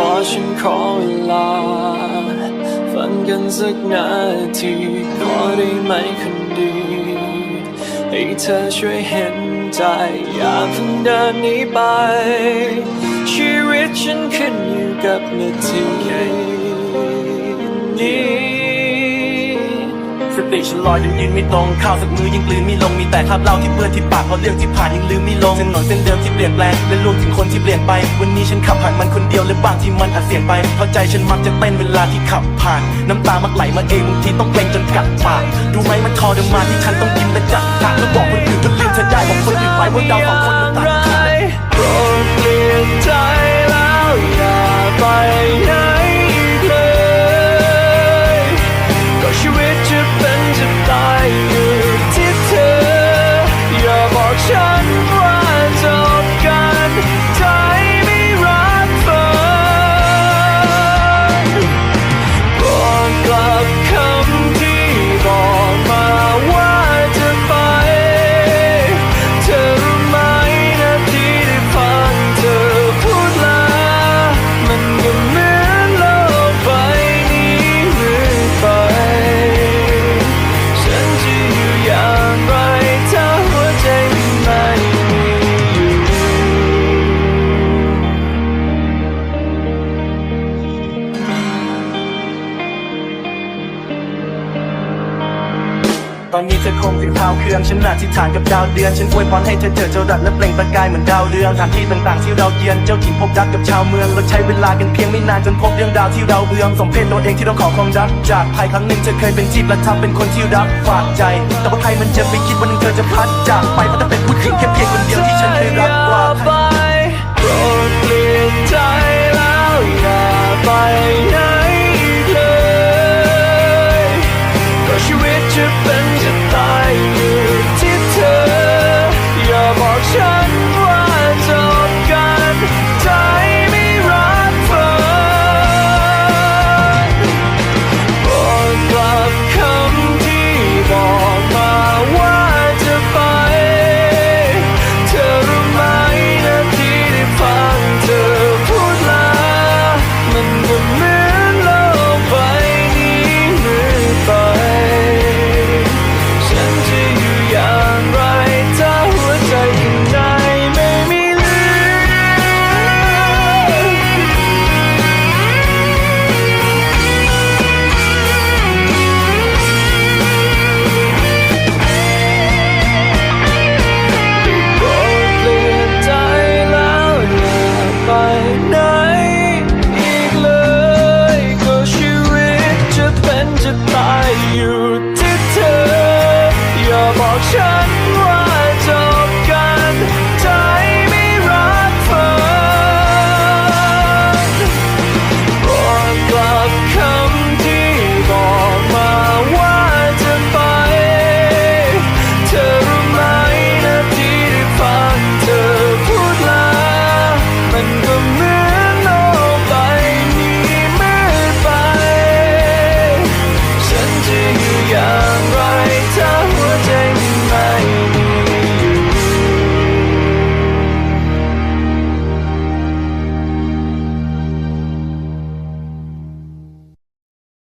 ขอฉันขอเวลา ฝันกันสักนาทีขอได้ไหมคนดี ให้เธอช่วยเห็นใจ อย่าเพิ่งเดินหนีไป ชีวิตฉันขึ้นอยู่กับนาทีนี้ ติฉันลอยยังยืนไม่ตรงข้าวสักมือยังกลืนไม่ลงมีแต่คราบเหล้าที่เปื้อนที่ปากเพราะเรื่องที่ผ่านยังลืมไม่ลงถนหนอนเส้นเดิมที่เปลี่ยนแปลงและรวมถึงคนที่เปลี่ยนไป วันนี้ฉันขับผ่านมันคนเดียวและบางที่มันอาจเสี่ยงไปเพราะใจฉันมักจะเต้นเวลาที่ขับผ่าน น้ำตามักไหลมาเองบางทีต้องเกรงจนกัดปากดูไหมมันทรมานที่ฉันต้องยิ้มและจัดฉากแล้วบอกคนอื่นว่าลืมเธอได้บอกคนอื่นไปว่าเราสองคนมันต่างกัน ตอนนี้เธอคงถึงเท้าเครื่องฉันอธิษฐานกับดาวเดือน ฉันอวยพรให้เธอเจอเจ้าดัดและเปล่งประกายเหมือนดาวเรืองสถานที่ต่างๆที่เราเยือนเจ้าถิ่นพบรักกับชาวเมืองเราใช้เวลากันเพียงไม่นานจนพบเรื่องราวที่เราเบื่อสมเพศตัวเองที่ต้องขอความรักจากใครครั้งหนึ่งเธอเคยเป็นที่ประทับเป็นคนที่รักฝากใจ แต่ว่าใครมันจะไปคิดวันหนึงเธอจะพัดจากไปเพราะเธอเป็นผู้หญิงแค่เพียงคนเดียวที่ฉันเคยรักกว่า